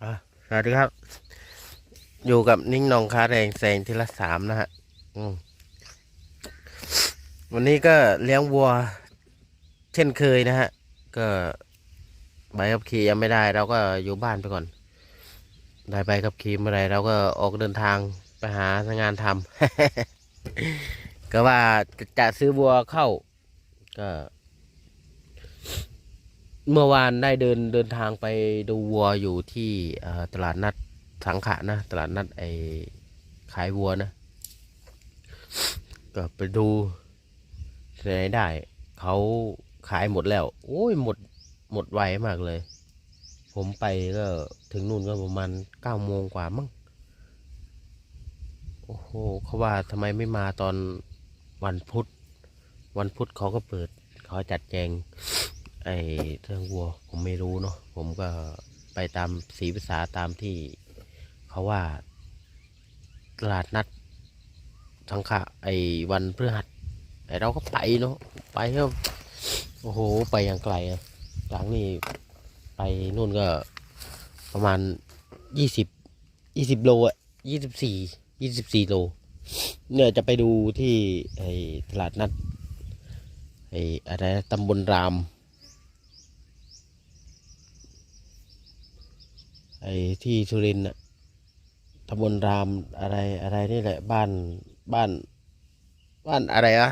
สวัสดีครับ อยู่กับนิ่งนองคาแรงแสงทีละสามนะฮะวันนี้ก็เลี้ยงวัว เช่นเคยนะฮะ ก็ใบขับขี่ยังไม่ได้ เราก็อยู่บ้านไปก่อน ได้ใบขับขี่เมื่อไรเราก็ออกเดินทางไปหางานทำก็ว่าจะซื้อวัวเข้า ก็ เมื่อวานได้เดินเดินทางไปดูวัวอยู่ที่ตลาดนัดสังขะนะ ตลาดนัดไอขายวัวนะ ก็ไปดูไหนได้ เขาขายหมดแล้ว โอ้ยหมดหมดไวมากเลย ผมไปก็ถึงนู่นก็ประมาณเก้าโมงกว่ามั้งโอ้โหเขาว่าทำไมไม่มาตอนวันพุธ วันพุธเขาก็เปิดเขาจัดแจง ไอ้เรื่องวัวผมไม่รู้เนาะผมก็ไปตามสีภาษาตามที่เขาว่าตลาดนัดสังขะไอ้วันพฤหัสไอเราก็ไปเนาะไปก็โอ้โหไปอย่างไกลอะหลังนี่ไปนู่นก็ประมาณยี่สิบยี่สิบโลอะยี่สิบสี่ยี่สิบสี่โลเนี่ยจะไปดูที่ไอ้ตลาดนัดไอ้อะไรตำบลราม ไอ้ที่สุรินทร์น่ะตำบลรามอะไรอะไรนี่แหละ บ้านบ้าน บ้านอะไรอะ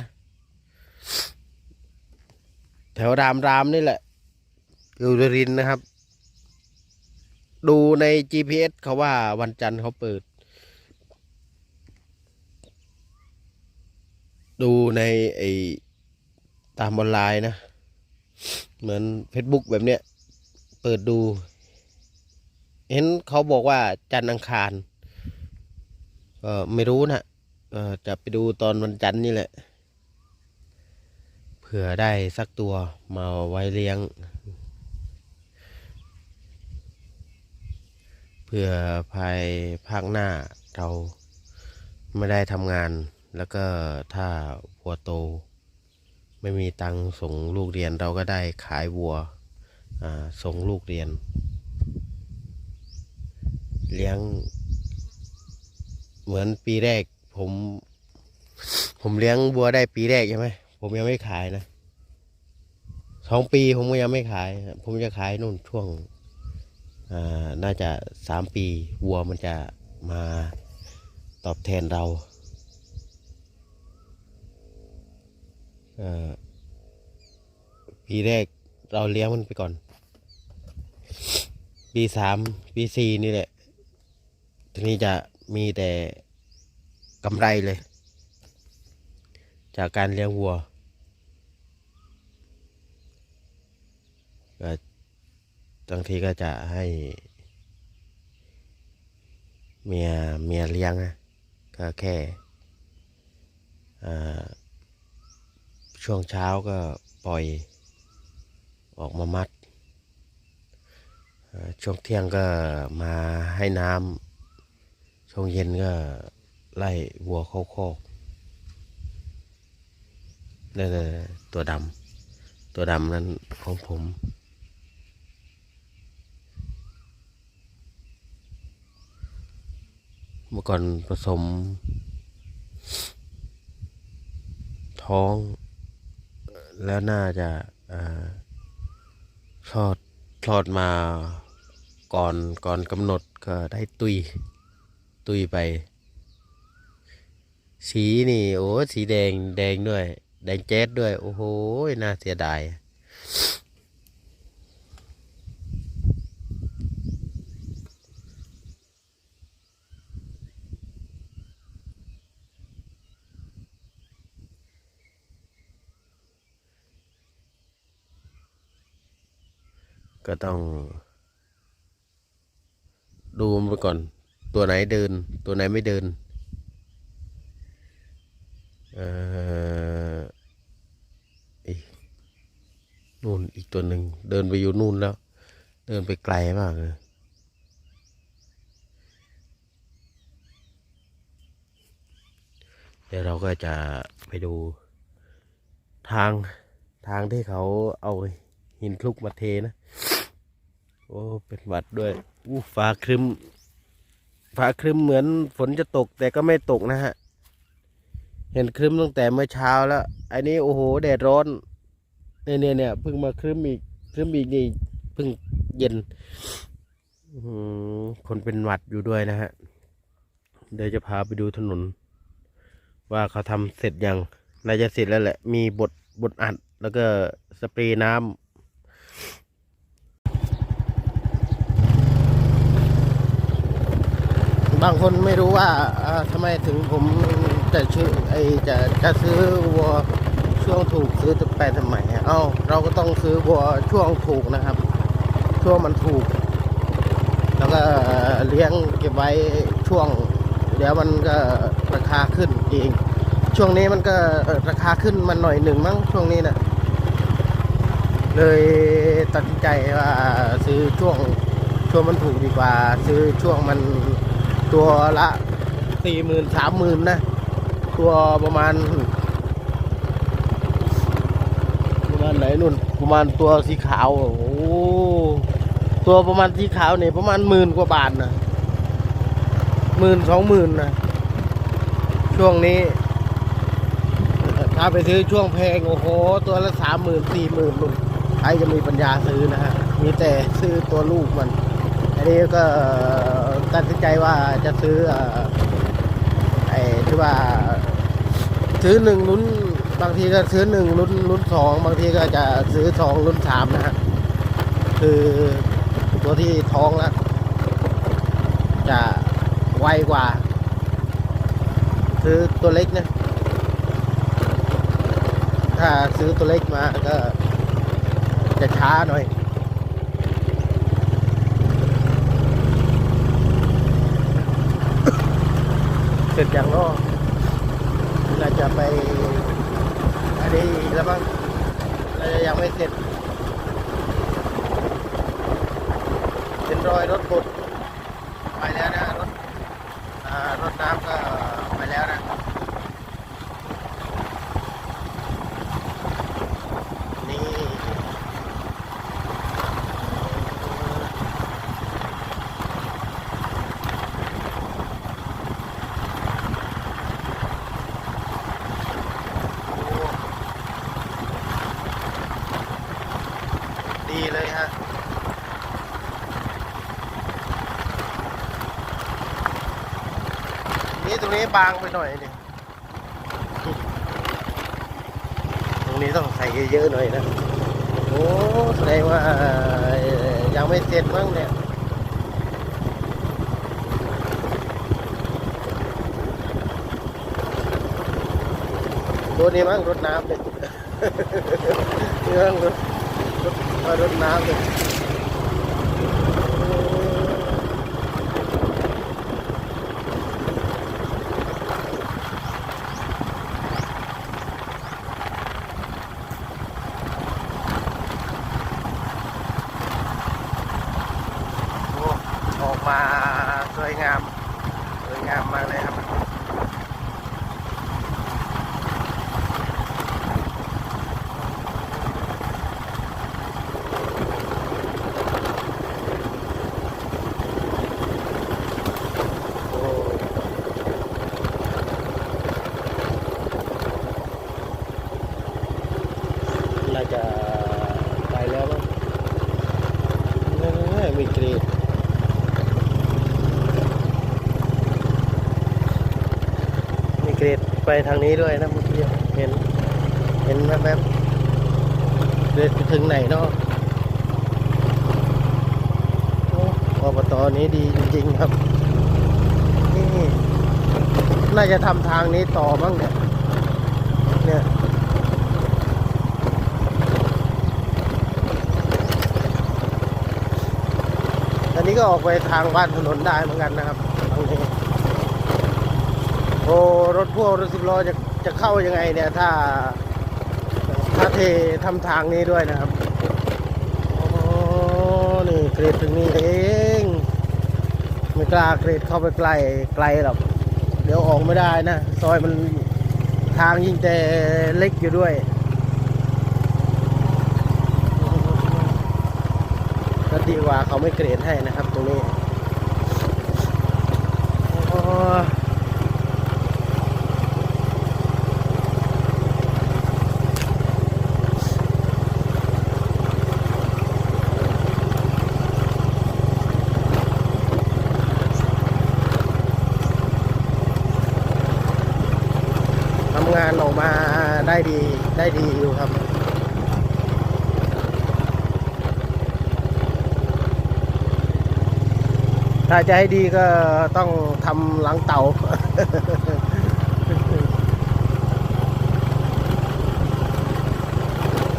แถวรามรามนี่แหละอยู่สุรินทร์นะครับ ดูใน GPS เขาว่าวันจันทร์เขาเปิด ดูในไอ้ตามออนไลน์นะ เหมือน Facebook แบบเนี้ย เปิดดู เห็นเขาบอกว่าจันทร์อังคารก็ไม่รู้นะก็จะไปดูตอนวันจันทร์นี่แหละ เผื่อได้สักตัวมาไว้เลี้ยงเพื่อภายภาคหน้าเราไม่ได้ทำงาน แล้วก็ถ้าวัวโต ไม่มีตังส่งลูกเรียนเราก็ได้ขายวัวส่งลูกเรียน เลี้ยง เหมือนปีแรก ผม ผมเลี้ยงวัวได้ปีแรกใช่ไหมผมยังไม่ขายนะสองปีผมก็ยังไม่ขาย ผมจะขายนู่นช่วงอ่าน่าจะสามปีวัวมันจะมาตอบแทนเราปีแรกเราเลี้ยงมันไปก่อน ปีสามปีสี่นี่แหละ ทีนี้จะมีแต่กำไรเลย จากการเลี้ยงวัวก็บางทีก็จะให้ เมียเมียเลี้ยงนะก็แค่ช่วงเช้าก็ปล่อยออกมามัด ช่วงเที่ยงก็มาให้น้ำ ช่วงเย็นก็ไล่วัวเข้าคอกนั่นตัวดำตัวดำนั้นของผมเมื่อก่อนผสม ท้อง แล้วน่าจะอ่าทอดทอดมาก่อนก่อนกำหนดก็ได้ตุย ตุยไป สีนี่ โอ้สีแดงแดงด้วย แดงแจ๊ดด้วย โอ้โหน่าเสียดายก็ต้องดูมันไปก่อน ตัวไหนเดิน ตัวไหนไม่เดินอีกนู่นอีกตัวหนึ่งเดินไปอยู่นู่นแล้ว เดินไปไกลมากเลยเดี๋ยวเราก็จะไปดูทางทางที่เขาเอาหินคลุกมาเทนะ โอ้ เป็นหวัดด้วย อู้ฟ้าครึ้ม ฟ้าครึ้มเหมือนฝนจะตกแต่ก็ไม่ตกนะฮะ เห็นครึ้มตั้งแต่เมื่อเช้าแล้ว อันนี้โอ้โหแดดร้อน เนี่ยเนี่ยเนี่ยเพิ่งมาครึ้มอีกครึ้มอีกนี่เพิ่งเย็นอืมคนเป็นหวัดอยู่ด้วยนะฮะ เดี๋ยวจะพาไปดูถนน ว่าเขาทำเสร็จยังน่าจะเสร็จแล้วแหละ มีบทบทอัด แล้วก็สเปรย์น้ำ บางคนไม่รู้ว่าอ่าทำไมถึงผมจะชื่อไอจะจะซื้อวัวช่วงถูกซื้อตึกแปดทำไมเอ้าเราก็ต้องซื้อวัวช่วงถูกนะครับ ช่วงมันถูก แล้วก็เลี้ยงเก็บไว้ช่วง เดี๋ยวมันก็ราคาขึ้นเองช่วงนี้มันก็ราคาขึ้นมาหน่อยหนึ่งมั้งช่วงนี้นะเลยตัดสินใจว่าซื้อช่วงช่วงมันถูกดีกว่า ซื้อช่วงมัน ตัวละสี่หมื่นสามหมื่นนะ ตัวประมาณ ประมาณไหนนุ่น ประมาณตัวสีขาว โอ้ตัวประมาณสีขาวเนี่ยประมาณหมื่นกว่าบาทนะหมื่นสองหมื่นนะช่วงนี้ ถ้าไปซื้อช่วงแพงโอ้โห ตัวละสามหมื่นสี่หมื่นลุงใครจะมีปัญญาซื้อนะฮะมีแต่ซื้อตัวลูกมันอั นี้ก็ตัดสินใจว่าจะซื้อเอ่อไอ้ที่ว่า ซื้อหนึ่งลุ้นบางทีก็ซื้อหนึ่งลุ้นลุ้นสองบางทีก็จะซื้อสองลุ้นสามนะฮะคือตัวที่ท้องแล้วจะไวกว่า ซื้อตัวเล็กนะถ้าซื้อตัวเล็กมาก็จะช้าหน่อย เสร็จอย่างก็น่าจะไปอันนี้แล้วบ้างเราจะยังไม่เสร็จเป็นรอยรถบดไปแล้วนะรถรถน้ำก็ไปแล้วนะ นี่ดีเลยฮะ นี่ตรงนี้ บางไปหน่อยนี่ตรงนี้ต้องใส่เยอะๆหน่อยนะ โอ้แสดงว่ายังไม่เสร็จมั้งเนี่ยรถนี้มั้งรถน้ำเนี่ยนี่มั้งรถรถว่ารถน้ำเนี่ยโอ้ออกมาสวยงาม สวยงามมากเลยครับ โอ้น่าจะไปแล้วมั้งเอ้ยมีเกรดมีเก รดไปทางนี้ด้วยนะเมื่อกี้เห็น เห็นแวบๆเรดไปถึงไหนเนาะโอ้อบตนี้ดีจริงๆครับ นี่น่าจะทำทางนี้ต่อบ้างเนี่ย เนี่ยอันนี้ก็ออกไปทางบ้านถนนได้เหมือนกันนะครับทางนี้ โอ้รถพ่วงรถสิบล้อจะจะเข้ายังไงเนี่ย ถ้า ถ้าเททำทางนี้ด้วยนะครับโอ้นี่เกรดถึงนี่เองไม่กล้าเกรดเข้าไปใกลไกลหรอกเดี๋ยวออกไม่ได้นะซอยมันทางยิ่งแต่เล็กอยู่ด้วยก็ก็ดีกว่าเขาไม่เกรดให้นะครับตรงนี้ งานออกมาได้ดีได้ดีอยู่ครับถ้าจะให้ดีก็ต้องทำหลังเตา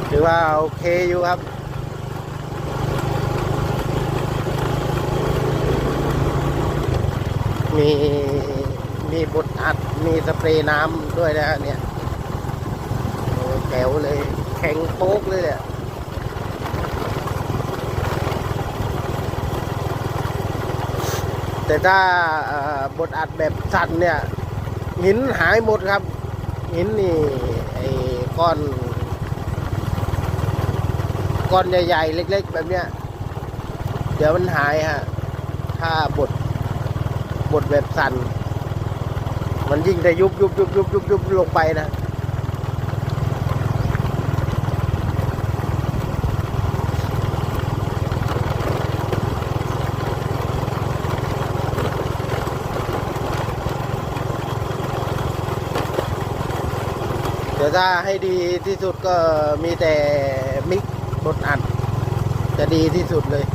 ถือว่าโอเคอยู่ครับ มีมีบดอัด มีสเปรย์น้ำด้วยนะเนี่ยโอ้แจ๋วเลย แข็งโป๊กเลยเนี่ยแต่ถ้าบดอัดแบบสั่นเนี่ย หินหายหมดครับ หินนี่ไอ้ก้อนก้อนใหญ่ๆ เล็ก ๆ แบบเนี้ย เดี๋ยวมันหายฮะ ถ้าบดบดแบบสั่น มันยิ่งจะยุบยุบยุบยุบยุบยุบลงไปนะเดี๋ยวถ้าให้ดีที่สุดก็มีแต่มิกบดอัดจะดีที่สุดเลย